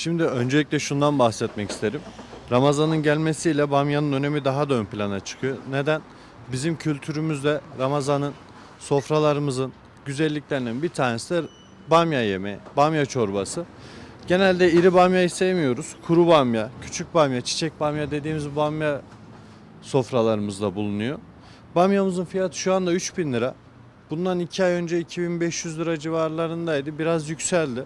Şimdi öncelikle şundan bahsetmek isterim. Ramazan'ın gelmesiyle bamyanın önemi daha da ön plana çıkıyor. Neden? Bizim kültürümüzde Ramazan'ın sofralarımızın güzelliklerinden bir tanesi de bamya yemeği, bamya çorbası. Genelde iri bamyayı sevmiyoruz. Kuru bamya, küçük bamya, çiçek bamya dediğimiz bamya sofralarımızda bulunuyor. Bamyamızın fiyatı şu anda 3000 lira. Bundan 2 ay önce 2500 lira civarlarındaydı. Biraz yükseldi.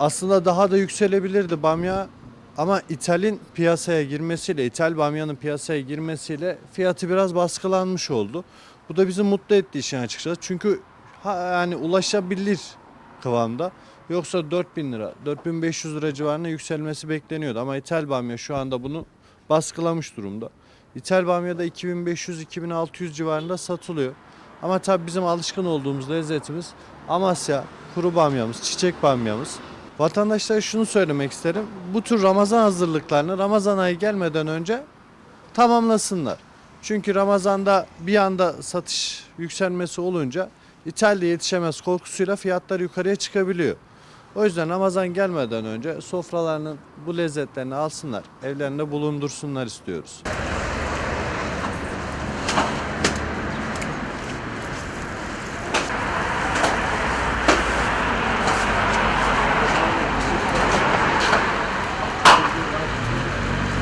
Aslında daha da yükselebilirdi bamya ama İthal'in piyasaya girmesiyle, İthal bamyanın piyasaya girmesiyle fiyatı biraz baskılanmış oldu. Bu da bizi mutlu etti işin açıkçası. Çünkü ha, yani ulaşabilir kıvamda. Yoksa 4000 lira, 4500 lira civarına yükselmesi bekleniyordu. Ama İthal bamya şu anda bunu baskılamış durumda. İthal bamya da 2500-2600 civarında satılıyor. Ama tabii bizim alışkın olduğumuz lezzetimiz Amasya, kuru bamyamız, çiçek bamyamız. Vatandaşlara şunu söylemek isterim. Bu tür Ramazan hazırlıklarını Ramazan ayı gelmeden önce tamamlasınlar. Çünkü Ramazan'da bir anda satış yükselmesi olunca İtalya yetişemez korkusuyla fiyatlar yukarıya çıkabiliyor. O yüzden Ramazan gelmeden önce sofralarının bu lezzetlerini alsınlar, evlerinde bulundursunlar istiyoruz.